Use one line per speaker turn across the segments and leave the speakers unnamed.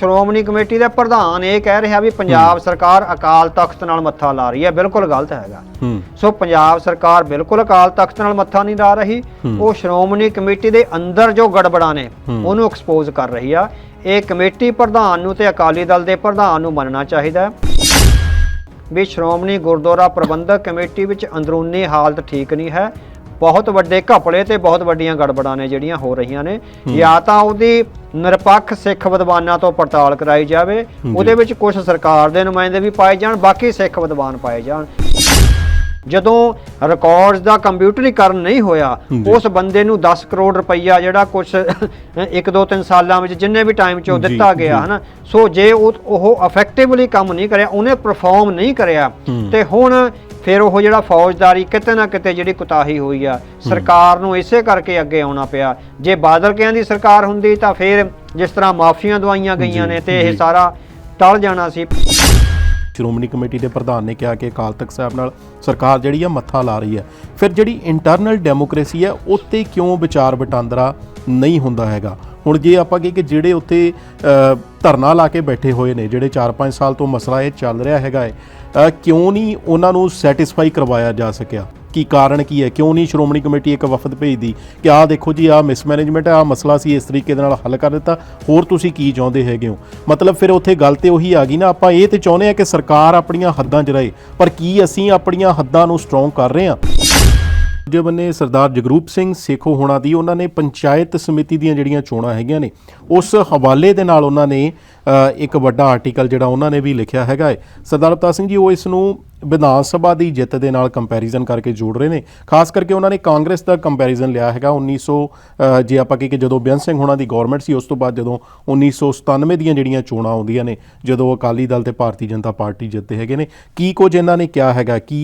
Shiromani committee ਦੇ ਪ੍ਰਧਾਨ ਇਹ ਕਹਿ ਰਿਹਾ ਵੀ ਪੰਜਾਬ ਸਰਕਾਰ ਅਕਾਲ ਤਖਤ ਨਾਲ ਮੱਥਾ ਲਾ ਰਹੀ ਹੈ। ਬਿਲਕੁਲ ਗਲਤ ਹੈਗਾ। ਸੋ ਪੰਜਾਬ ਸਰਕਾਰ ਬਿਲਕੁਲ ਅਕਾਲ ਤਖਤ ਨਾਲ ਮੱਥਾ ਨਹੀਂ ਲਾ ਰਹੀ। ਉਹ ਸ਼੍ਰੋਮਣੀ ਕਮੇਟੀ ਦੇ ਅੰਦਰ ਜੋ ਗੜਬੜਾਂ ਨੇ ਉਹਨੂੰ ਐਕਸਪੋਜ਼ ਕਰ ਰਹੀ ਆ। ਇਹ ਕਮੇਟੀ ਪ੍ਰਧਾਨ ਨੂੰ ਤੇ ਅਕਾਲੀ ਦਲ ਦੇ ਪ੍ਰਧਾਨ ਨੂੰ ਮੰਨਣਾ ਚਾਹੀਦਾ ਹੈ। ਵੀ ਸ਼੍ਰੋਮਣੀ ਗੁਰਦੁਆਰਾ ਪ੍ਰਬੰਧਕ ਕਮੇਟੀ ਵਿੱਚ ਅੰਦਰੂਨੀ ਹਾਲਤ ਠੀਕ ਨਹੀਂ ਹੈ। ਬਹੁਤ ਵੱਡੇ ਘਪਲੇ ਤੇ ਬਹੁਤ ਵੱਡੀਆਂ ਗੜਬੜਾਂ ਨੇ ਜਿਹੜੀਆਂ ਹੋ ਰਹੀਆਂ ਨੇ। ਜਾਂ ਤਾਂ ਉਹਦੀ ਨਿਰਪੱਖ ਸਿੱਖ ਵਿਦਵਾਨਾਂ ਤੋਂ ਪੜਤਾਲ ਕਰਾਈ ਜਾਵੇ ਉਹਦੇ ਵਿੱਚ ਕੁਝ ਸਰਕਾਰ ਦੇ ਨੁਮਾਇੰਦੇ ਵੀ ਪਾਏ ਜਾਣ ਬਾਕੀ ਸਿੱਖ ਵਿਦਵਾਨ ਪਾਏ ਜਾਣ ਜਦੋਂ ਰਿਕਾਰਡਸ ਦਾ ਕੰਪਿਊਟਰੀਕਰਨ ਨਹੀਂ ਹੋਇਆ। ਉਸ ਬੰਦੇ ਨੂੰ 10 ਕਰੋੜ ਰੁਪਈਆ ਜਿਹੜਾ ਕੁਝ 1 2 3 ਸਾਲਾਂ ਵਿੱਚ ਜਿੰਨੇ ਵੀ ਟਾਈਮ 'ਚ ਉਹ ਦਿੱਤਾ ਗਿਆ। ਹਨਾ ਸੋ ਜੇ ਉਹ ਉਹ ਇਫੈਕਟਿਵਲੀ ਕੰਮ ਨਹੀਂ ਕਰਿਆ ਉਹਨੇ ਪਰਫਾਰਮ ਨਹੀਂ ਕਰਿਆ। ਤੇ ਹੁਣ ਫਿਰ ਉਹ ਜਿਹੜਾ ਫੌਜਦਾਰੀ ਕਿਤੇ ਨਾ ਕਿਤੇ ਜਿਹੜੀ ਕੁਤਾਹੀ ਹੋਈ ਆ ਸਰਕਾਰ ਨੂੰ ਇਸੇ ਕਰਕੇ ਅੱਗੇ ਆਉਣਾ ਪਿਆ। ਜੇ ਬਾਦਲ ਕਿਆਂ ਦੀ ਸਰਕਾਰ ਹੁੰਦੀ ਤਾਂ ਫਿਰ ਜਿਸ ਤਰ੍ਹਾਂ ਮਾਫੀਆਂ ਦਵਾਈਆਂ ਗਈਆਂ ਨੇ ਤੇ ਇਹ। ਸਾਰਾ ਟਲ ਜਾਣਾ ਸੀ।
ਸ਼੍ਰੋਮਣੀ ਕਮੇਟੀ ਦੇ ਪ੍ਰਧਾਨ ਨੇ ਕਿਹਾ ਕਿ ਅਕਾਲ ਤਖਤ ਸਾਹਿਬ ਨਾਲ ਸਰਕਾਰ ਜਿਹੜੀ ਆ ਮੱਥਾ ਲਾ ਰਹੀ ਹੈ ਫਿਰ ਜਿਹੜੀ ਇੰਟਰਨਲ ਡੈਮੋਕ੍ਰੇਸੀ ਹੈ ਉੱਤੇ ਕਿਉਂ ਵਿਚਾਰ ਵਟਾਂਦਰਾ ਨਹੀਂ ਹੁੰਦਾ ਹੈਗਾ? ਹੁਣ ਜੇ ਆਪਾਂ ਕਹੀਏ ਕਿ ਜਿਹੜੇ ਉੱਥੇ ਧਰਨਾ ਲਾ ਕੇ ਬੈਠੇ ਹੋਏ ਨੇ, ਜਿਹੜੇ 4-5 ਸਾਲ ਤੋਂ ਮਸਲਾ ਇਹ ਚੱਲ ਰਿਹਾ ਹੈਗਾ ਹੈ ਕਿਉਂ ਨਹੀਂ ਉਹਨਾਂ ਨੂੰ ਸੈਟੀਸਫਾਈ ਕਰਵਾਇਆ ਜਾ ਸਕਿਆ? ਕੀ ਕਾਰਨ ਕੀ ਹੈ? ਕਿਉਂ ਨਹੀਂ ਸ਼੍ਰੋਮਣੀ ਕਮੇਟੀ ਇੱਕ ਵਫਦ ਭੇਜਦੀ ਕਿ ਆਹ ਦੇਖੋ ਜੀ, ਆਹ ਮਿਸਮੈਨੇਜਮੈਂਟ ਹੈ ਆਹ ਮਸਲਾ ਸੀ, ਇਸ ਤਰੀਕੇ ਦੇ ਨਾਲ ਹੱਲ ਕਰ ਦਿੱਤਾ, ਹੋਰ ਤੁਸੀਂ ਕੀ ਚਾਹੁੰਦੇ ਹੈਗੇ ਹੋ? ਮਤਲਬ ਫਿਰ ਉੱਥੇ ਗੱਲ ਤੇ ਉਹੀ ਆ ਗਈ ਨਾ, ਆਪਾਂ ਇਹ ਤੇ ਚਾਹੁੰਦੇ ਆ ਕਿ ਸਰਕਾਰ ਆਪਣੀਆਂ ਹੱਦਾਂ 'ਚ ਰਹੇ, ਪਰ ਕੀ ਅਸੀਂ ਆਪਣੀਆਂ ਹੱਦਾਂ ਨੂੰ ਸਟਰੋਂਗ ਕਰ ਰਹੇ ਹਾਂ? ਦੂਜੇ ਬੰਨੇ ਸਰਦਾਰ ਜਗਰੂਪ ਸਿੰਘ ਸੇਖੋ ਹੋਣਾ ਦੀ ਉਹਨਾਂ ਨੇ ਪੰਚਾਇਤ ਸਮਿਤੀ ਦੀਆਂ ਜਿਹੜੀਆਂ ਚੋਣਾਂ ਹੈਗੀਆਂ ਨੇ ਉਸ ਹਵਾਲੇ ਦੇ ਨਾਲ ਉਹਨਾਂ ਨੇ ਇੱਕ ਵੱਡਾ ਆਰਟੀਕਲ ਜਿਹੜਾ ਉਹਨਾਂ ਨੇ ਵੀ ਲਿਖਿਆ ਹੈਗਾ ਹੈ। ਸਰਦਾਰ ਅਵਤਾਰ ਸਿੰਘ ਜੀ ਉਹ ਇਸ ਨੂੰ ਵਿਧਾਨ ਸਭਾ ਦੀ ਜਿੱਤ ਦੇ ਨਾਲ ਕੰਪੈਰੀਜ਼ਨ ਕਰਕੇ ਜੋੜ ਰਹੇ ਨੇ। ਖਾਸ ਕਰਕੇ ਉਹਨਾਂ ਨੇ ਕਾਂਗਰਸ ਦਾ ਕੰਪੈਰੀਜ਼ਨ ਲਿਆ ਹੈਗਾ 1900 ਅ, ਜੇ ਆਪਾਂ ਕਹੀਏ ਕਿ ਜਦੋਂ ਬੇਅੰਤ ਸਿੰਘ ਹੋਣਾ ਦੀ ਗਵਰਨਮੈਂਟ ਸੀ ਉਸ ਤੋਂ ਬਾਅਦ ਜਦੋਂ 1997 ਦੀਆਂ ਜਿਹੜੀਆਂ ਚੋਣਾਂ ਆਉਂਦੀਆਂ ਨੇ ਜਦੋਂ ਅਕਾਲੀ ਦਲ ਤੇ ਭਾਰਤੀ ਜਨਤਾ ਪਾਰਟੀ ਜਿੱਤਦੇ ਹੈਗੇ ਨੇ ਕੀ ਕੁਝ ਇਹਨਾਂ ਨੇ ਕਿਹਾ ਹੈਗਾ ਕੀ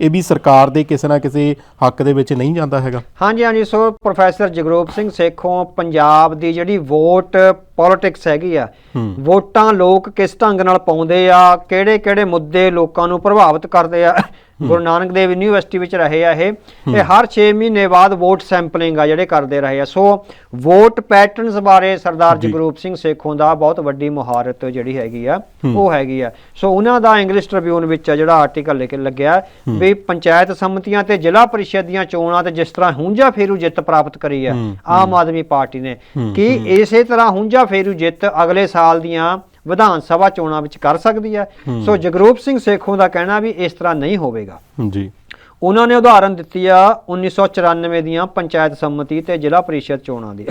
ਇਹ ਵੀ ਸਰਕਾਰ ਦੇ ਕਿਸੇ ਨਾ ਕਿਸੇ ਹੱਕ ਦੇ ਵਿੱਚ ਨਹੀਂ ਜਾਂਦਾ ਹੈਗਾ
ਹਾਂਜੀ ਹਾਂਜੀ ਸੋ ਪ੍ਰੋਫੈਸਰ ਜਗਰੂਪ ਸਿੰਘ ਸੇਖੋਂ ਪੰਜਾਬ ਦੀ ਜਿਹੜੀ ਵੋਟ ਪੋਲਿਟਿਕਸ ਹੈਗੀ ਆ। ਵੋਟਾਂ ਲੋਕ ਕਿਸ ਢੰਗ ਨਾਲ ਪਾਉਂਦੇ ਆ ਕਿਹੜੇ ਕਿਹੜੇ ਮੁੱਦੇ ਲੋਕਾਂ ਨੂੰ ਪ੍ਰਭਾਵਿਤ ਕਰਦੇ ਆ ਗੁਰੂ ਨਾਨਕ ਦੇਵ ਯੂਨੀਵਰਸਿਟੀ ਵਿੱਚ ਰਹੇ ਆ ਇਹ। ਇਹ ਹਰ 6 ਮਹੀਨੇ ਬਾਅਦ ਵੋਟ ਸੈਂਪਲਿੰਗ ਆ ਜਿਹੜੇ ਕਰਦੇ ਰਹੇ ਆ। ਸੋ ਵੋਟ ਪੈਟਰਨਸ ਬਾਰੇ ਸਰਦਾਰ। ਜਗਰੂਪ ਸਿੰਘ ਸੇਖੋਂ ਦਾ ਬਹੁਤ ਵੱਡੀ ਮੁਹਾਰਤ ਜਿਹੜੀ ਹੈਗੀ ਆ ਉਹ ਹੈਗੀ ਆ। ਸੋ ਉਹਨਾਂ ਦਾ ਇੰਗਲਿਸ਼ ਟ੍ਰਿਬਿਊਨ ਵਿੱਚ ਆ ਜਿਹੜਾ ਆਰਟੀਕਲ ਲਿਖ ਲੱਗਿਆ ਵੀ ਪੰਚਾਇਤ ਸਮਿਤੀਆਂ ਤੇ ਜ਼ਿਲ੍ਹਾ ਪਰਿਸ਼ਦ ਦੀਆਂ ਚੋਣਾਂ ਤੇ ਜਿਸ ਤਰ੍ਹਾਂ ਹੁੰਜਾ ਫੇਰੂ ਜਿੱਤ ਪ੍ਰਾਪਤ ਕਰੀ ਆ ਆਮ ਆਦਮੀ ਪਾਰਟੀ ਨੇ। ਕੀ ਇਸੇ ਤਰ੍ਹਾਂ ਹੁੰਜਾ ਫੇਰੂ ਜਿੱਤ ਅਗਲੇ ਸਾਲ ਦੀਆਂ ਵਿਧਾਨ ਸਭਾ ਚੋਣਾਂ ਵਿੱਚ ਕਰ ਸਕਦੀ ਹੈ ਸੋ ਜਗਰੂਪ ਸਿੰਘ ਸੇਖੋਂ ਦਾ ਕਹਿਣਾ ਵੀ ਇਸ ਤਰ੍ਹਾਂ ਨਹੀਂ ਹੋਵੇਗਾ
ਜੀ
ਉਹਨਾਂ ਨੇ ਉਦਾਹਰਨ ਦਿੱਤੀ ਆ 1994 ਦੀਆਂ ਪੰਚਾਇਤ ਸੰਮਤੀ ਤੇ ਜ਼ਿਲ੍ਹਾ ਪਰਿਸ਼ਦ ਚੋਣਾਂ ਦੀ।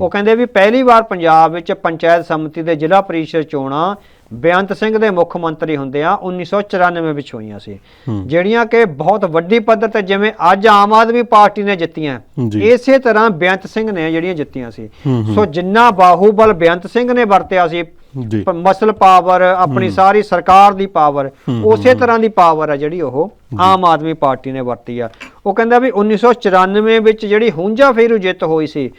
ਉਹ ਕਹਿੰਦੇ ਵੀ ਪਹਿਲੀ ਵਾਰ ਪੰਜਾਬ ਵਿੱਚ ਪੰਚਾਇਤ ਸੰਮਤੀ ਤੇ ਜ਼ਿਲ੍ਹਾ ਪਰਿਸ਼ਦ ਚੋਣਾਂ ਬੇਅੰਤ ਸਿੰਘ ਦੇ ਮੁੱਖ ਮੰਤਰੀ ਹੁੰਦੇ ਆ 1994 ਵਿੱਚ ਹੋਈਆਂ ਸੀ। ਜਿਹੜੀਆਂ ਕਿ ਬਹੁਤ ਵੱਡੀ ਪੱਧਰ ਤੇ ਜਿਵੇਂ ਅੱਜ ਆਮ ਆਦਮੀ ਪਾਰਟੀ ਨੇ ਜਿੱਤੀਆਂ। ਇਸੇ ਤਰ੍ਹਾਂ ਬੇਅੰਤ ਸਿੰਘ ਨੇ ਜਿਹੜੀਆਂ ਜਿੱਤੀਆਂ ਸੀ। ਸੋ ਜਿੰਨਾ ਬਾਹੂਬਲ ਬੇਅੰਤ ਸਿੰਘ ਨੇ ਵਰਤਿਆ ਸੀ
ਜੀ।
ਮਸਲ ਪਾਵਰ ਆਪਣੀ ਸਾਰੀ ਸਰਕਾਰ ਦੀ ਪਾਵਰ ਉਸੇ ਤਰ੍ਹਾਂ ਦੀ ਪਾਵਰ ਹੈ ਜਿਹੜੀ ਉਹ ਆਮ ਆਦਮੀ ਪਾਰਟੀ ਨੇ ਵਰਤੀ ਆ। ਉਹ ਕਹਿੰਦਾ ਵੀ 1994 ਵਿੱਚ ਜਿਹੜੀ ਹੁੰਜਾ ਫੇਰੂ ਜਿੱਤ ਹੋਈ ਸੀ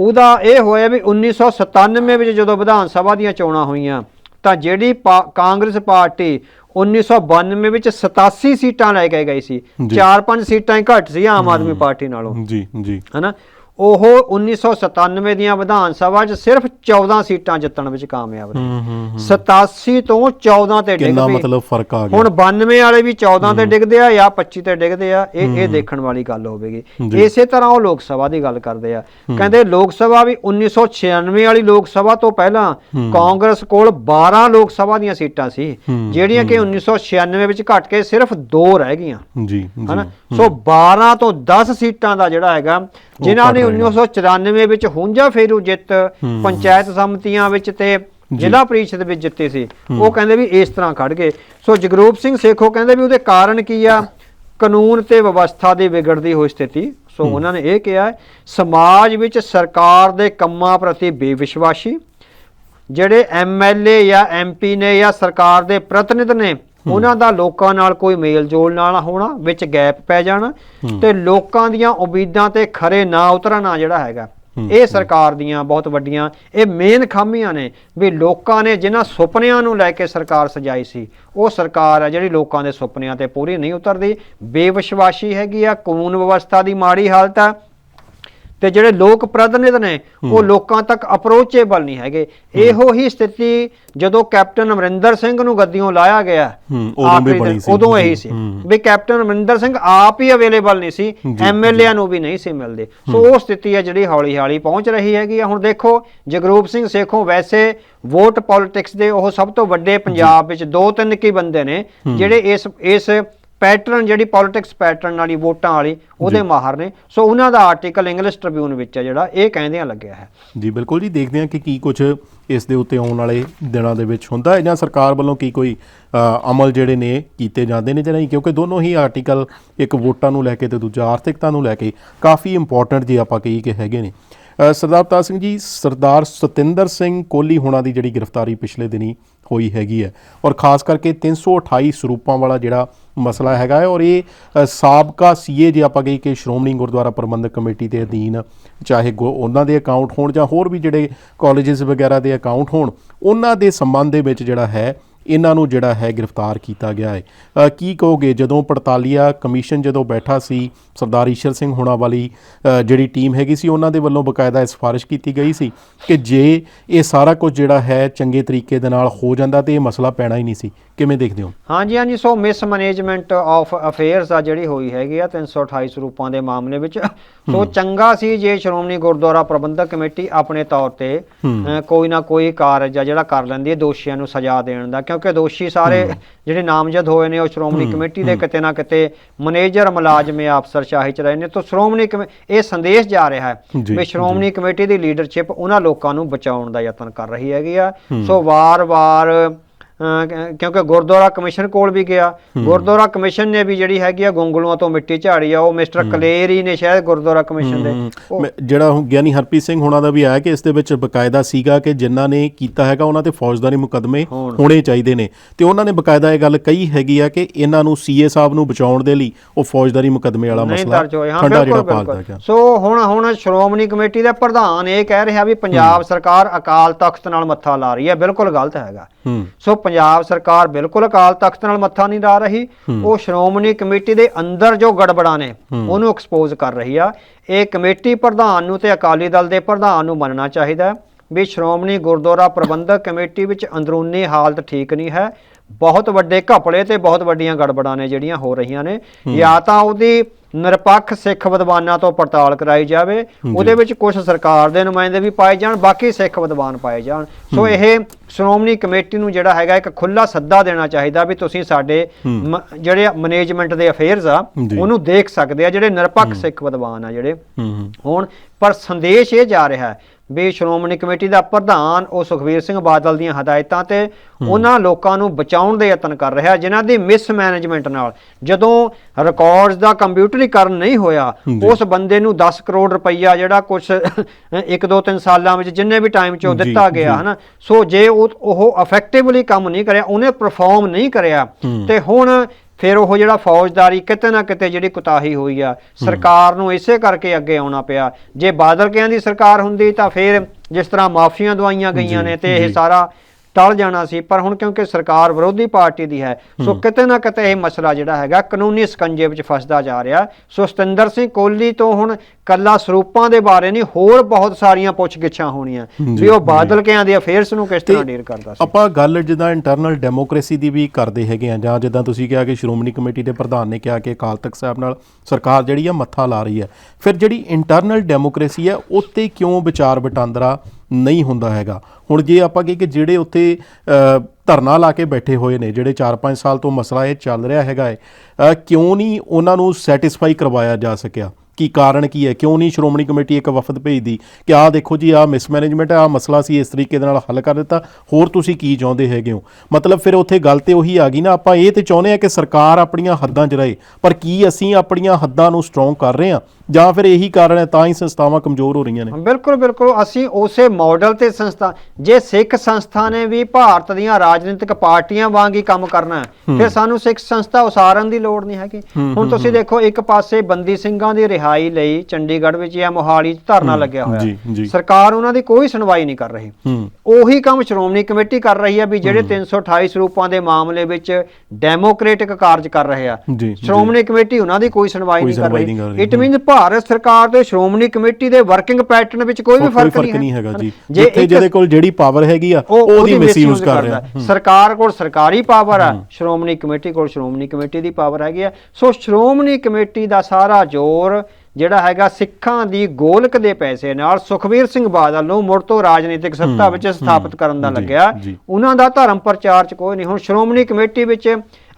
ਉਹਦਾ ਇਹ ਹੋਇਆ ਵੀ 1997 ਵਿੱਚ ਜਦੋਂ ਵਿਧਾਨ ਸਭਾ ਦੀਆਂ ਚੋਣਾਂ ਹੋਈਆਂ ਤਾਂ ਜਿਹੜੀ ਕਾਂਗਰਸ ਪਾਰਟੀ 1992 ਵਿੱਚ 87 ਸੀਟਾਂ ਲੈ ਕੇ ਗਈ ਸੀ।
ਜੀ।
4-5 ਸੀਟਾਂ ਹੀ ਘੱਟ ਸੀ ਆਮ ਆਦਮੀ ਪਾਰਟੀ ਨਾਲੋਂ।
ਜੀ ਜੀ।
ਹਨਾ? ਉਹ 1997 ਦੀਆਂ ਵਿਧਾਨ ਸਭਾ 'ਚ ਸਿਰਫ 14 ਸੀਟਾਂ ਜਿੱਤਣ ਵਿੱਚ ਕਾਮਯਾਬ ਰਹੇ।
ਹੂੰ ਹੂੰ ਹੂੰ।
87 ਤੋਂ 14 ਤੇ ਡਿੱਗ
ਕਿੰਨਾ
ਪਈ
ਮਤਲਬ ਫ਼ਰਕ ਆ ਗਿਆ।
ਹੁਣ 92 ਵਾਲੇ ਵੀ 14 ਤੇ ਡਿੱਗਦੇ ਆ ਜਾਂ 25 ਤੇ ਡਿੱਗਦੇ ਆ ਇਹ ਇਹ ਦੇਖਣ ਵਾਲੀ ਗੱਲ ਹੋਵੇਗੀ। ਇਸੇ ਤਰ੍ਹਾਂ ਉਹ ਲੋਕ ਸਭਾ ਦੀ ਗੱਲ ਕਰਦੇ ਆ। ਕਹਿੰਦੇ ਲੋਕ ਸਭਾ ਵੀ 1996 ਵਾਲੀ ਲੋਕ ਸਭਾ ਤੋਂ ਪਹਿਲਾਂ ਕਾਂਗਰਸ ਕੋਲ 12 ਲੋਕ ਸਭਾ ਦੀਆਂ ਸੀਟਾਂ ਸੀ ਜਿਹੜੀਆਂ ਕਿ 1996 ਵਿੱਚ ਘਟ ਕੇ ਸਿਰਫ 2 ਰਹਿ ਗਈਆਂ।
ਜੀ
ਹਨਾ? ਸੋ 12 ਤੋਂ 10 ਸੀਟਾਂ ਦਾ ਜਿਹੜਾ ਹੈਗਾ ਜਿਨ੍ਹਾਂ ਨੇ। 1994 ਵਿੱਚ ਹੁੰਜਾ ਫੇਰੂ ਜਿੱਤ ਪੰਚਾਇਤ ਸਮਤੀਆਂ ਵਿੱਚ ਤੇ ਜ਼ਿਲ੍ਹਾ ਪ੍ਰੀਸ਼ਦ ਵਿੱਚ ਜਿੱਤੇ ਸੀ। ਉਹ ਕਹਿੰਦੇ ਵੀ ਇਸ ਤਰ੍ਹਾਂ ਖੜ ਗਏ। ਸੋ ਜਗਰੂਪ ਸਿੰਘ ਸੇਖੋ ਕਹਿੰਦੇ ਵੀ ਉਹਦੇ ਕਾਰਨ ਕੀ ਆ? ਕਾਨੂੰਨ ਤੇ ਵਿਵਸਥਾ ਦੀ ਵਿਗੜਦੀ ਹੋਈ ਸਥਿਤੀ। ਸੋ ਉਹਨਾਂ ਨੇ ਇਹ ਕਿਹਾ ਸਮਾਜ ਵਿੱਚ ਸਰਕਾਰ ਦੇ ਕੰਮਾਂ ਪ੍ਰਤੀ ਬੇਵਿਸ਼ਵਾਸੀ ਜਿਹੜੇ ਐਮਐਲਏ ਜਾਂ ਐਮਪੀ ਨੇ ਜਾਂ ਸਰਕਾਰ ਦੇ ਪ੍ਰਤੀਨਿਧ ਨੇ ਉਹਨਾਂ ਦਾ ਲੋਕਾਂ ਨਾਲ ਕੋਈ ਮੇਲ ਜੋਲ ਨਾਲ ਹੋਣਾ ਵਿੱਚ ਗੈਪ ਪੈ ਜਾਣਾ ਤੇ ਲੋਕਾਂ ਦੀਆਂ ਉਮੀਦਾਂ ਤੇ ਖਰੇ ਨਾ ਉਤਰਨਾ ਜਿਹੜਾ ਹੈਗਾ ਇਹ ਸਰਕਾਰ ਦੀਆਂ ਬਹੁਤ ਵੱਡੀਆਂ ਇਹ ਮੇਨ ਖਾਮੀਆਂ ਨੇ ਵੀ ਲੋਕਾਂ ਨੇ ਜਿਨ੍ਹਾਂ ਸੁਪਨਿਆਂ ਨੂੰ ਲੈ ਕੇ ਸਰਕਾਰ ਸਜਾਈ ਸੀ ਉਹ ਸਰਕਾਰ ਹੈ ਜਿਹੜੀ ਲੋਕਾਂ ਦੇ ਸੁਪਨਿਆਂ ਤੇ ਪੂਰੀ ਨਹੀਂ ਉਤਰਦੀ ਬੇਵਿਸ਼ਵਾਸੀ ਹੈਗੀ ਆ ਕਾਨੂੰਨ ਵਿਵਸਥਾ ਦੀ ਮਾੜੀ ਹਾਲਤ ਆ ਤੇ ਜਿਹੜੇ ਲੋਕ ਪ੍ਰਤੀਨਿਧ ਨੇ ਉਹ ਲੋਕਾਂ ਤੱਕ ਅਪਰੋਚੇਬਲ ਨਹੀਂ ਹੈਗੇ। ਇਹੋ ਹੀ ਸਥਿਤੀ ਜਦੋਂ ਕੈਪਟਨ ਅਮਰਿੰਦਰ ਸਿੰਘ ਨੂੰ ਗੱਦੀਓਂ ਲਾਇਆ ਗਿਆ
ਉਦੋਂ ਵੀ
ਆਖਰੀ
ਬਣੀ
ਦਿਨ,
ਸੀ।
ਉਦੋਂ ਇਹੀ ਸੀ। ਵੀ ਕੈਪਟਨ ਅਮਰਿੰਦਰ ਸਿੰਘ ਆਪ ਹੀ ਅਵੇਲੇਬਲ ਨਹੀਂ ਸੀ ਐਮਐਲਏ ਨੂੰ ਵੀ ਨਹੀਂ ਸੀ ਮਿਲਦੇ। ਸੋ ਉਹ ਸਥਿਤੀ ਹੈ ਜਿਹੜੀ ਹੌਲੀ ਹੌਲੀ ਪਹੁੰਚ ਰਹੀ ਹੈਗੀ ਹੁਣ ਦੇਖੋ ਜਗਰੂਪ ਸਿੰਘ ਸੇਖੋਂ ਵੈਸੇ ਵੋਟ ਪੋਲਿਟਿਕਸ ਦੇ ਉਹ ਸਭ ਤੋਂ ਵੱਡੇ ਪੰਜਾਬ ਵਿੱਚ ਦੋ ਤਿੰਨ ਕੀ ਬੰਦੇ ਨੇ ਜਿਹੜੇ ਇਸ ਇਸ ਪੈਟਰਨ ਜਿਹੜੀ ਪੋਲਿਟਿਕਸ ਪੈਟਰਨ ਵਾਲੀ ਵੋਟਾਂ ਵਾਲੀ ਉਹਦੇ ਮਾਹਰ ਨੇ। ਸੋ ਉਹਨਾਂ ਦਾ ਆਰਟੀਕਲ ਇੰਗਲਿਸ਼ ਟ੍ਰਿਬਿਊਨ ਵਿੱਚ ਹੈ ਜਿਹੜਾ ਇਹ ਕਹਿੰਦਿਆਂ ਲੱਗਿਆ ਹੈ।
ਜੀ ਬਿਲਕੁਲ ਜੀ ਦੇਖਦੇ ਹਾਂ ਕਿ ਕੀ ਕੁਝ ਇਸ ਦੇ ਉੱਤੇ ਆਉਣ ਵਾਲੇ ਦਿਨਾਂ ਦੇ ਵਿੱਚ ਹੁੰਦਾ ਹੈ ਜਾਂ ਸਰਕਾਰ ਵੱਲੋਂ ਕੀ ਕੋਈ ਅਮਲ ਜਿਹੜੇ ਨੇ ਕੀਤੇ ਜਾਂਦੇ ਨੇ ਜਾਂ ਨਹੀਂ ਕਿਉਂਕਿ ਦੋਨੋਂ ਹੀ ਆਰਟੀਕਲ ਇੱਕ ਵੋਟਾਂ ਨੂੰ ਲੈ ਕੇ ਤੇ ਦੂਜਾ ਆਰਥਿਕਤਾ ਨੂੰ ਲੈ ਕੇ ਕਾਫੀ ਇੰਪੋਰਟੈਂਟ ਜੀ ਆਪਾਂ ਕਹੀ ਕਿ ਹੈਗੇ ਨੇ। ਸਰਦਾਰ ਅਵਤਾਰ ਸਿੰਘ ਜੀ ਸਰਦਾਰ ਸਤਿੰਦਰ ਸਿੰਘ ਕੋਹਲੀ ਹੋਣਾ ਦੀ ਜਿਹੜੀ ਗ੍ਰਿਫਤਾਰੀ ਪਿਛਲੇ ਦਿਨੀ ਹੋਈ ਹੈਗੀ ਹੈ। ਔਰ ਖਾਸ ਕਰਕੇ 328 ਸਰੂਪਾਂ ਵਾਲਾ ਜਿਹੜਾ ਮਸਲਾ ਹੈਗਾ ਹੈ ਔਰ ਇਹ ਅ, ਸਾਬਕਾ ਸੀਏ ਜੇ ਆਪਾਂ ਕਹੀ ਕਿ ਸ਼੍ਰੋਮਣੀ ਗੁਰਦੁਆਰਾ ਪ੍ਰਬੰਧਕ ਕਮੇਟੀ ਦੇ ਅਧੀਨ ਚਾਹੇ ਗੋ- ਉਹਨਾਂ ਦੇ ਅਕਾਊਂਟ ਹੋਣ ਜਾਂ ਹੋਰ ਵੀ ਜਿਹੜੇ ਕਾਲਜਸ ਵਗੈਰਾ ਦੇ ਅਕਾਊਂਟ ਹੋਣ ਉਹਨਾਂ ਦੇ ਸੰਬੰਧ ਦੇ ਵਿੱਚ ਜਿਹੜਾ ਹੈ ਇਹਨਾਂ ਨੂੰ ਜਿਹੜਾ ਹੈ ਗ੍ਰਿਫਤਾਰ ਕੀਤਾ ਗਿਆ ਹੈ। ਕੀ ਕਹੋਗੇ ਜਦੋਂ ਪੜਤਾਲੀਆ ਕਮਿਸ਼ਨ ਜਦੋਂ ਬੈਠਾ ਸੀ ਸਰਦਾਰ ਈਸ਼ਰ ਸਿੰਘ ਹੋਣਾ ਵਾਲੀ ਜਿਹੜੀ ਟੀਮ ਹੈਗੀ ਸੀ ਉਹਨਾਂ ਦੇ ਵੱਲੋਂ ਬਕਾਇਦਾ ਸਿਫਾਰਿਸ਼ ਕੀਤੀ ਗਈ ਸੀ ਕਿ ਜੇ ਇਹ ਸਾਰਾ ਕੁਝ ਜਿਹੜਾ ਹੈ ਚੰਗੇ ਤਰੀਕੇ ਦੇ ਨਾਲ ਹੋ ਜਾਂਦਾ ਤੇ ਇਹ ਮਸਲਾ ਪੈਣਾ ਹੀ ਨਹੀਂ ਸੀ। ਕਿਵੇਂ ਦੇਖਦੇ ਹੋ?
ਹਾਂਜੀ ਹਾਂਜੀ so mismanagement of affairs ਆ ਜਿਹੜੀ ਹੋਈ ਹੈਗੀ ਆ 328 ਸਰੂਪਾਂ ਦੇ ਮਾਮਲੇ ਵਿੱਚ। ਸੋ ਚੰਗਾ ਸੀ ਜੇ ਸ਼੍ਰੋਮਣੀ ਗੁਰਦੁਆਰਾ ਪ੍ਰਬੰਧਕ ਕਮੇਟੀ ਆਪਣੇ ਤੌਰ ਤੇ ਕੋਈ ਨਾ ਕੋਈ ਕਾਰਜ ਆ ਜਿਹੜਾ ਕਰ ਲੈਂਦੀ ਹੈ ਦੋਸ਼ੀਆਂ ਨੂੰ ਸਜ਼ਾ ਦੇਣ ਦਾ। ਕਿਉਂਕਿ ਦੋਸ਼ੀ ਸਾਰੇ ਜਿਹੜੇ ਨਾਮਜ਼ਦ ਹੋਏ ਨੇ ਉਹ ਸ਼੍ਰੋਮਣੀ ਕਮੇਟੀ ਦੇ ਕਿਤੇ ਨਾ ਕਿਤੇ ਮੈਨੇਜਰ ਮੁਲਾਜ਼ਮ ਜਾਂ ਅਫਸਰਸ਼ਾਹੀ ਚ ਰਹੇ ਨੇ। ਤਾਂ ਸ਼੍ਰੋਮਣੀ ਇਹ ਸੰਦੇਸ਼ ਜਾ ਰਿਹਾ ਹੈ ਵੀ ਸ਼੍ਰੋਮਣੀ ਕਮੇਟੀ ਦੀ ਲੀਡਰਸ਼ਿਪ ਉਹਨਾਂ ਲੋਕਾਂ ਨੂੰ ਬਚਾਉਣ ਦਾ ਯਤਨ ਕਰ ਰਹੀ ਹੈਗੀ ਆ। ਸੋ ਵਾਰ-ਵਾਰ ਕਿਉਂਕਿ ਗੁਰਦੁਆਰਾ ਕਮਿਸ਼ਨ ਕੋਲ ਵੀ ਗਿਆ। ਗੁਰਦੁਆਰਾ ਕਮਿਸ਼ਨ ਨੇ ਵੀ ਜਿਹੜੀ ਹੈਗੀ ਆ ਗੁੰਗਲੂਆਂ ਤੋਂ ਮਿੱਟੀ ਝਾੜੀ ਆ ਉਹ ਮਿਸਟਰ ਕਲੇਰੀ ਨੇ ਸ਼ਾਇਦ ਗੁਰਦੁਆਰਾ ਕਮਿਸ਼ਨ ਦੇ।
ਜਿਹੜਾ ਹੁਣ ਗਿਆਨੀ ਹਰਪ੍ਰੀਤ ਸਿੰਘ ਹੋਣਾ ਦਾ ਵੀ ਆਇਆ ਕਿ ਇਸ ਦੇ ਵਿੱਚ ਬਕਾਇਦਾ ਸੀਗਾ ਕਿ ਜਿਨ੍ਹਾਂ ਨੇ ਕੀਤਾ ਹੈਗਾ ਉਹਨਾਂ ਤੇ ਫੌਜਦਾਰੀ ਮੁਕੱਦਮੇ
ਹੋਣ।
ਚਾਹੀਦੇ ਨੇ। ਤੇ ਉਹਨਾਂ ਨੇ ਬਕਾਇਦਾ ਇਹ ਗੱਲ ਕਹੀ ਹੈਗੀ ਆ ਕਿ ਇਹਨਾਂ ਨੂੰ ਸੀਏ ਸਾਹਿਬ ਨੂੰ ਬਚਾਉਣ ਦੇ ਲਈ ਉਹ ਫੌਜਦਾਰੀ ਮੁਕੱਦਮੇ ਵਾਲਾ ਮਸਲਾ
ਹਾਂ
ਠੰਡਾ
ਬਿਲਕੁਲ
ਜਿਹੜਾ ਪਾਲਦਾ ਗਿਆ
ਸੋ ਹੁਣ ਹੁਣ ਸ਼੍ਰੋਮਣੀ ਕਮੇਟੀ ਦਾ ਪ੍ਰਧਾਨ ਇਹ ਕਹਿ ਰਿਹਾ ਵੀ ਪੰਜਾਬ ਸਰਕਾਰ ਅਕਾਲ ਤਖਤ ਨਾਲ ਮੱਥਾ ਲਾ ਰਹੀ ਹੈ। ਬਿਲਕੁਲ ਗਲਤ ਹੈਗਾ।
ਹੂੰ।
ਸੋ ਪੰਜਾਬ ਸਰਕਾਰ ਬਿਲਕੁਲ ਅਕਾਲ ਤਖਤ ਨਾਲ ਮੱਥਾ ਨਹੀਂ ਲਾ ਰਹੀ। ਉਹ ਸ਼੍ਰੋਮਣੀ ਕਮੇਟੀ ਦੇ ਅੰਦਰ ਜੋ ਗੜਬੜਾਂ ਨੇ ਉਹਨੂੰ ਐਕਸਪੋਜ਼ ਕਰ ਰਹੀ ਆ। ਇਹ ਕਮੇਟੀ ਪ੍ਰਧਾਨ ਨੂੰ ਤੇ ਅਕਾਲੀ ਦਲ ਦੇ ਪ੍ਰਧਾਨ ਨੂੰ ਮੰਨਣਾ ਚਾਹੀਦਾ ਵੀ ਸ਼੍ਰੋਮਣੀ ਗੁਰਦੁਆਰਾ ਪ੍ਰਬੰਧਕ ਕਮੇਟੀ ਵਿੱਚ ਅੰਦਰੂਨੀ ਹਾਲਤ ਠੀਕ ਨਹੀਂ ਹੈ। ਬਹੁਤ ਵੱਡੇ ਘਪਲੇ ਤੇ ਬਹੁਤ ਵੱਡੀਆਂ ਗੜਬੜਾਂ ਨੇ ਜਿਹੜੀਆਂ ਹੋ ਰਹੀਆਂ ਨੇ। ਜਾਂ ਤਾਂ ਉਹਦੀ ਨਿਰਪੱਖ ਸਿੱਖ ਵਿਦਵਾਨਾਂ ਤੋਂ ਪੜਤਾਲ ਕਰਾਈ ਜਾਵੇ। ਉਹਦੇ ਵਿੱਚ ਕੁਝ ਸਰਕਾਰ ਦੇ ਨੁਮਾਇੰਦੇ ਵੀ ਪਾਏ ਜਾਣ ਬਾਕੀ ਸਿੱਖ ਵਿਦਵਾਨ ਪਾਏ ਜਾਣ। ਸੋ ਇਹ ਸ਼੍ਰੋਮਣੀ ਕਮੇਟੀ ਨੂੰ ਜਿਹੜਾ ਹੈਗਾ ਇੱਕ ਖੁੱਲਾ ਸੱਦਾ ਦੇਣਾ ਚਾਹੀਦਾ ਵੀ ਤੁਸੀਂ ਸਾਡੇ ਜਿਹੜੇ ਮੈਨੇਜਮੈਂਟ ਦੇ ਅਫੇਅਰਸ ਆ। ਉਹਨੂੰ ਦੇਖ ਸਕਦੇ ਆ ਜਿਹੜੇ ਨਿਰਪੱਖ ਸਿੱਖ ਵਿਦਵਾਨ ਆ ਜਿਹੜੇ ਹੁਣ। ਪਰ ਸੰਦੇਸ਼ ਇਹ ਜਾ ਰਿਹਾ ਹੈ ਵੀ ਸ਼੍ਰੋਮਣੀ ਕਮੇਟੀ ਦਾ ਪ੍ਰਧਾਨ ਉਹ ਸੁਖਵੀਰ ਸਿੰਘ ਬਾਦਲ ਦੀਆਂ ਹਦਾਇਤਾਂ ਤੇ ਉਹਨਾਂ ਲੋਕਾਂ ਨੂੰ ਬਚਾਉਣ ਦੇ ਯਤਨ ਕਰ ਰਿਹਾ ਜਿਨ੍ਹਾਂ ਦੀ ਮਿਸਮੈਨੇਜਮੈਂਟ ਨਾਲ ਜਦੋਂ ਰਿਕਾਰਡਸ ਦਾ ਕੰਪਿਊਟਰੀਕਰਨ ਨਹੀਂ ਹੋਇਆ। ਉਸ ਬੰਦੇ ਨੂੰ 10 ਕਰੋੜ ਰੁਪਈਆ ਜਿਹੜਾ ਕੁਝ 1 2 3 ਸਾਲਾਂ ਵਿੱਚ ਜਿੰਨੇ ਵੀ ਟਾਈਮ 'ਚ ਦਿੱਤਾ ਗਿਆ। ਹਨਾ ਸੋ ਜੇ ਉਹ ਉਹ ਇਫੈਕਟਿਵਲੀ ਕੰਮ ਨਹੀਂ ਕਰਿਆ ਉਹਨੇ ਪਰਫਾਰਮ ਨਹੀਂ ਕਰਿਆ ਤੇ ਹੁਣ ਫਿਰ ਉਹ ਜਿਹੜਾ ਫੌਜਦਾਰੀ ਕਿਤੇ ਨਾ ਕਿਤੇ ਜਿਹੜੀ ਕੁਤਾਹੀ ਹੋਈ ਆ ਸਰਕਾਰ ਨੂੰ ਇਸੇ ਕਰਕੇ ਅੱਗੇ ਆਉਣਾ ਪਿਆ ਜੇ ਬਾਦਲ ਕਿਆਂ ਦੀ ਸਰਕਾਰ ਹੁੰਦੀ ਤਾਂ ਫਿਰ ਜਿਸ ਤਰ੍ਹਾਂ ਮਾਫੀਆਂ ਦਵਾਈਆਂ ਗਈਆਂ ਨੇ ਤੇ ਇਹ। ਸਾਰਾ ਟਲ ਜਾਣਾ ਸੀ ਪਰ ਹੁਣ ਕਿਉਂਕਿ ਸਰਕਾਰ ਵਿਰੋਧੀ ਪਾਰਟੀ ਦੀ ਹੈ ਸੋ ਕਿਤੇ ਨਾ ਕਿਤੇ ਇਹ ਮਸਲਾ ਜਿਹੜਾ ਹੈਗਾ ਕਾਨੂੰਨੀ ਸਕੰਜੇ ਵਿੱਚ ਫਸਦਾ ਜਾ ਰਿਹਾ। ਸੋ ਸਤਿੰਦਰ ਸਿੰਘ ਕੋਹਲੀ ਤੋਂ ਹੁਣ ਕੱਲਾ ਸਰੂਪਾਂ ਦੇ ਬਾਰੇ ਨਹੀਂ ਹੋਰ ਬਹੁਤ ਸਾਰੀਆਂ ਪੁੱਛਗਿੱਛਾਂ ਹੋਣੀਆਂ। ਵੀ ਉਹ ਬਾਦਲ ਕਿਆਂ ਦੇ ਅਫੇਅਰਸ ਨੂੰ ਕਿਸ ਤਰ੍ਹਾਂ ਡੀਲ ਕਰਦਾ ਸੀ?
ਆਪਾਂ ਗੱਲ ਜਿੱਦਾਂ ਇੰਟਰਨਲ ਡੈਮੋਕ੍ਰੇਸੀ ਦੀ ਵੀ ਕਰਦੇ ਹੈਗੇ ਆ ਜਾਂ ਜਿੱਦਾਂ ਤੁਸੀਂ ਕਿਹਾ ਕਿ ਸ਼੍ਰੋਮਣੀ ਕਮੇਟੀ ਦੇ ਪ੍ਰਧਾਨ ਨੇ ਕਿਹਾ ਕਿ ਅਕਾਲ ਤਖਤ ਸਾਹਿਬ ਨਾਲ ਸਰਕਾਰ ਜਿਹੜੀ ਆ ਮੱਥਾ ਲਾ ਰਹੀ ਹੈ। ਫਿਰ ਜਿਹੜੀ ਇੰਟਰਨਲ ਡੈਮੋਕ੍ਰੇਸੀ ਹੈ ਉੱਤੇ ਕਿਉਂ ਵਿਚਾਰ ਵਟਾਂਦਰਾ ਨਹੀਂ ਹੁੰਦਾ ਹੈਗਾ। ਹੁਣ ਜੇ ਆਪਾਂ ਕਹੀਏ ਕਿ ਜਿਹੜੇ ਉੱਥੇ ਧਰਨਾ ਲਾ ਕੇ ਬੈਠੇ ਹੋਏ ਨੇ, ਜਿਹੜੇ 4-5 ਸਾਲ ਤੋਂ ਮਸਲਾ ਇਹ ਚੱਲ ਰਿਹਾ ਹੈਗਾ ਹੈ ਕਿਉਂ ਨਹੀਂ ਉਹਨਾਂ ਨੂੰ ਸੈਟੀਸਫਾਈ ਕਰਵਾਇਆ ਜਾ ਸਕਿਆ? ਕੀ ਕਾਰਨ ਕੀ ਹੈ? ਕਿਉਂ ਨਹੀਂ ਸ਼੍ਰੋਮਣੀ ਕਮੇਟੀ ਇੱਕ ਵਫਦ ਭੇਜਦੀ ਕਿ ਆਹ ਦੇਖੋ ਜੀ, ਆਹ ਮਿਸਮੈਨੇਜਮੈਂਟ ਹੈ ਆਹ ਮਸਲਾ ਸੀ, ਇਸ ਤਰੀਕੇ ਦੇ ਨਾਲ ਹੱਲ ਕਰ ਦਿੱਤਾ, ਹੋਰ ਤੁਸੀਂ ਕੀ ਚਾਹੁੰਦੇ ਹੈਗੇ ਹੋ? ਮਤਲਬ ਫਿਰ ਉੱਥੇ ਗੱਲ ਤੇ ਉਹੀ ਆ ਗਈ ਨਾ, ਆਪਾਂ ਇਹ ਤੇ ਚਾਹੁੰਦੇ ਆ ਕਿ ਸਰਕਾਰ ਆਪਣੀਆਂ ਹੱਦਾਂ 'ਚ ਰਹੇ, ਪਰ ਕੀ ਅਸੀਂ ਆਪਣੀਆਂ ਹੱਦਾਂ ਨੂੰ ਸਟਰੋਂਗ ਕਰ ਰਹੇ ਹਾਂ? ਜਾਂ ਫਿਰ ਇਹੀ ਕਾਰਨ ਹੈ ਤਾਂ ਹੀ ਸੰਸਥਾਵਾਂ ਕਮਜ਼ੋਰ ਹੋ ਰਹੀਆਂ ਨੇ।
ਬਿਲਕੁਲ ਬਿਲਕੁਲ। ਅਸੀਂ ਉਸੇ ਮਾਡਲ ਤੇ ਸੰਸਥਾ ਜੇ ਸਿੱਖ ਸੰਸਥਾ ਨੇ ਵੀ ਭਾਰਤ ਦੀਆਂ ਰਾਜਨੀਤਿਕ ਪਾਰਟੀਆਂ ਵਾਂਗ ਹੀ ਕੰਮ ਕਰਨਾ ਫਿਰ ਸਾਨੂੰ ਸਿੱਖ ਸੰਸਥਾ ਉਸਾਰਨ ਦੀ ਲੋੜ ਨਹੀਂ ਹੈਗੀ। ਹੁਣ ਤੁਸੀਂ ਦੇਖੋ ਇੱਕ ਪਾਸੇ ਬੰਦੀ ਸਿੰਘਾਂ ਦੀ ਰਿਹਾਈ ਲਈ ਚੰਡੀਗੜ੍ਹ ਵਿੱਚ ਜਾਂ ਮੋਹਾਲੀ 'ਚ ਧਰਨਾ ਲੱਗਿਆ ਹੋਇਆ। ਸਰਕਾਰ ਉਹਨਾਂ ਦੀ ਕੋਈ ਸੁਣਵਾਈ ਨਹੀਂ ਕਰ ਰਹੀ। ਉਹੀ ਕੰਮ ਸ਼੍ਰੋਮਣੀ ਕਮੇਟੀ ਕਰ ਰਹੀ ਹੈ ਵੀ ਜਿਹੜੇ 328 ਸਰੂਪਾਂ ਦੇ ਮਾਮਲੇ ਵਿੱਚ ਡੈਮੋਕ੍ਰੈਟਿਕ ਕਾਰਜ ਕਰ ਰਹੇ ਆ। ਸ਼੍ਰੋਮਣੀ ਕਮੇਟੀ ਉਹਨਾਂ ਦੀ ਕੋਈ ਸੁਣਵਾਈ ਨਹੀਂ ਕਰ ਰਹੀ। ਇਟ। ਮੀਨਸ ਭਾਰਤ ਸਰਕਾਰ ਤੇ ਸ਼੍ਰੋਮਣੀ ਕਮੇਟੀ ਦੇ ਵਰਕਿੰਗ ਪੈਟਰਨ ਵਿੱਚ ਕੋਈ ਵੀ ਫ਼ਰਕ
ਨਹੀਂ ਹੈਗਾ ਜੀ। ਜਿੱਥੇ ਜਿਹਦੇ ਕੋਲ ਜਿਹੜੀ ਪਾਵਰ ਹੈਗੀ ਆ
ਉਹ
ਉਹਦੀ ਮਿਸਯੂਜ਼ ਕਰ ਰਿਹਾ।
ਸਰਕਾਰ ਕੋਲ ਸਰਕਾਰੀ ਪਾਵਰ ਆ ਸ਼੍ਰੋਮਣੀ ਕਮੇਟੀ ਕੋਲ ਸ਼੍ਰੋਮਣੀ ਕਮੇਟੀ ਦੀ ਪਾਵਰ ਹੈਗੀ ਆ। ਸੋ ਸ਼੍ਰੋਮਣੀ ਕਮੇਟੀ ਦਾ ਸਾਰਾ ਜ਼ੋਰ ਜਿਹੜਾ ਹੈਗਾ ਸਿੱਖਾਂ ਦੀ ਗੋਲਕ ਦੇ ਪੈਸੇ ਨਾਲ ਸੁਖਵੀਰ ਸਿੰਘ ਬਾਦਲ ਨੂੰ ਮੁੜ ਤੋਂ ਰਾਜਨੀਤਿਕ ਸੱਤਾ ਵਿੱਚ ਸਥਾਪਿਤ ਕਰਨ ਦਾ ਲੱਗਿਆ। ਉਹਨਾਂ ਦਾ ਧਰਮ ਪ੍ਰਚਾਰ ਚ ਕੋਈ ਨਹੀਂ। ਹੁਣ ਸ਼੍ਰੋਮਣੀ ਕਮੇਟੀ ਵਿੱਚ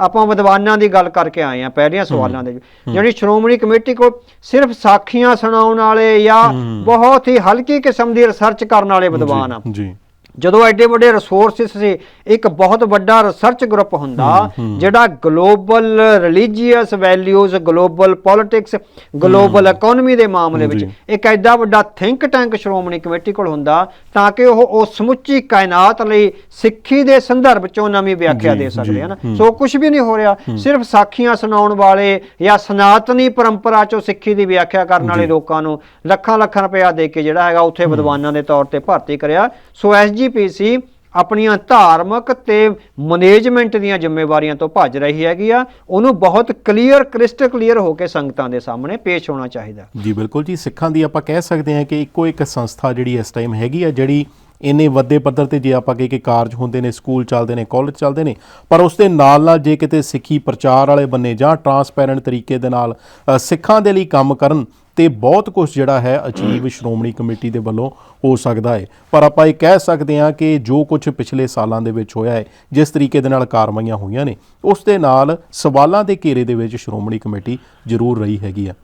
ਆਪਾਂ ਵਿਦਵਾਨਾਂ ਦੀ ਗੱਲ ਕਰਕੇ ਆਏ ਆ ਪਹਿਲੀਆਂ ਸਵਾਲਾਂ ਦੇ। ਜਿਹੜੀ ਸ਼੍ਰੋਮਣੀ ਕਮੇਟੀ ਕੋਲ ਸਿਰਫ ਸਾਖੀਆਂ ਸੁਣਾਉਣ ਵਾਲੇ ਜਾਂ ਬਹੁਤ ਹੀ ਹਲਕੀ ਕਿਸਮ ਦੀ ਰਿਸਰਚ ਕਰਨ ਵਾਲੇ ਵਿਦਵਾਨ ਆ।
ਜੀ।
ਜਦੋਂ ਐਡੇ ਵੱਡੇ ਰਿਸੋਰਸਸ ਸੀ ਇੱਕ ਬਹੁਤ ਵੱਡਾ ਰਿਸਰਚ ਗਰੁੱਪ ਹੁੰਦਾ ਜਿਹੜਾ global religious values global politics global economy ਦੇ ਮਾਮਲੇ ਵਿੱਚ। ਇੱਕ ਐਡਾ ਵੱਡਾ ਥਿੰਕ ਟੈਂਕ ਸ਼੍ਰੋਮਣੀ ਕਮੇਟੀ ਕੋਲ ਹੁੰਦਾ ਤਾਂ ਕਿ ਉਹ ਉਹ ਸਮੁੱਚੀ ਕਾਇਨਾਤ ਲਈ ਸਿੱਖੀ ਦੇ ਸੰਦਰਭ ਚੋਂ ਨਵੀਂ ਵਿਆਖਿਆ ਦੇ ਸਕਦੇ ਹਨ। ਸੋ ਕੁਝ ਵੀ ਨਹੀਂ ਹੋ ਰਿਹਾ ਸਿਰਫ ਸਾਖੀਆਂ ਸੁਣਾਉਣ ਵਾਲੇ ਜਾਂ ਸਨਾਤਨੀ ਪਰੰਪਰਾ ਚੋਂ ਸਿੱਖੀ ਦੀ ਵਿਆਖਿਆ ਕਰਨ ਵਾਲੇ ਲੋਕਾਂ ਨੂੰ ਲੱਖਾਂ ਲੱਖਾਂ ਰੁਪਇਆ ਦੇ ਕੇ ਜਿਹੜਾ ਹੈਗਾ ਉੱਥੇ ਵਿਦਵਾਨਾਂ ਦੇ ਤੌਰ ਤੇ ਭਰਤੀ ਕਰਿਆ। ਸੋ ਐਸਜੀਪੀਸੀ ਆਪਣੀਆਂ ਧਾਰਮਿਕ ਤੇ ਮੈਨੇਜਮੈਂਟ ਦੀਆਂ ਜ਼ਿੰਮੇਵਾਰੀਆਂ ਤੋਂ ਭੱਜ ਰਹੀ ਹੈਗੀ ਆ। ਉਹਨੂੰ ਬਹੁਤ ਕਲੀਅਰ ਕ੍ਰਿਸਟਲ ਕਲੀਅਰ ਹੋ ਕੇ ਸੰਗਤਾਂ ਦੇ ਸਾਹਮਣੇ ਪੇਸ਼ ਹੋਣਾ ਚਾਹੀਦਾ।
ਜੀ, ਬਿਲਕੁਲ ਜੀ। ਸਿੱਖਾਂ ਦੀ ਆਪਾਂ ਕਹਿ ਸਕਦੇ ਹਾਂ ਕਿ ਇੱਕੋ ਇੱਕ ਸੰਸਥਾ ਜਿਹੜੀ ਇਸ ਟਾਈਮ ਹੈਗੀ ਆ, ਜਿਹੜੀ ਇੰਨੇ ਵੱਡੇ ਪੱਧਰ ਤੇ ਜੇ ਆਪਾਂ ਕਹੇ ਕਿ ਕਾਰਜ ਹੁੰਦੇ ਨੇ, ਸਕੂਲ ਚੱਲਦੇ ਨੇ ਕਾਲਜ ਚੱਲਦੇ ਨੇ, ਪਰ ਉਸ ਦੇ ਨਾਲ ਨਾਲ ਜੇ ਕਿਤੇ ਸਿੱਖੀ ਪ੍ਰਚਾਰ ਵਾਲੇ ਬੰਨੇ ਜਾਂ ਟਰਾਂਸਪੈਰੈਂਟ ਤਰੀਕੇ ਦੇ ਨਾਲ ਸਿੱਖਾਂ ਦੇ ਲਈ ਕੰਮ ਕਰਨ ਤੇ ਬਹੁਤ ਕੁਝ ਜਿਹੜਾ ਹੈ ਅਚੀਵ ਸ਼੍ਰੋਮਣੀ ਕਮੇਟੀ ਦੇ ਵੱਲੋਂ ਹੋ ਸਕਦਾ ਹੈ। ਪਰ ਆਪਾਂ ਇਹ ਕਹਿ ਸਕਦੇ ਹਾਂ ਕਿ ਜੋ ਕੁਝ ਪਿਛਲੇ ਸਾਲਾਂ ਦੇ ਵਿੱਚ ਹੋਇਆ ਹੈ, ਜਿਸ ਤਰੀਕੇ ਦੇ ਨਾਲ ਕਾਰਵਾਈਆਂ ਹੋਈਆਂ ਨੇ, ਉਸ ਦੇ ਨਾਲ ਸਵਾਲਾਂ ਦੇ ਘੇਰੇ ਦੇ ਵਿੱਚ ਸ਼੍ਰੋਮਣੀ ਕਮੇਟੀ ਜ਼ਰੂਰ ਰਹੀ ਹੈਗੀ ਆ।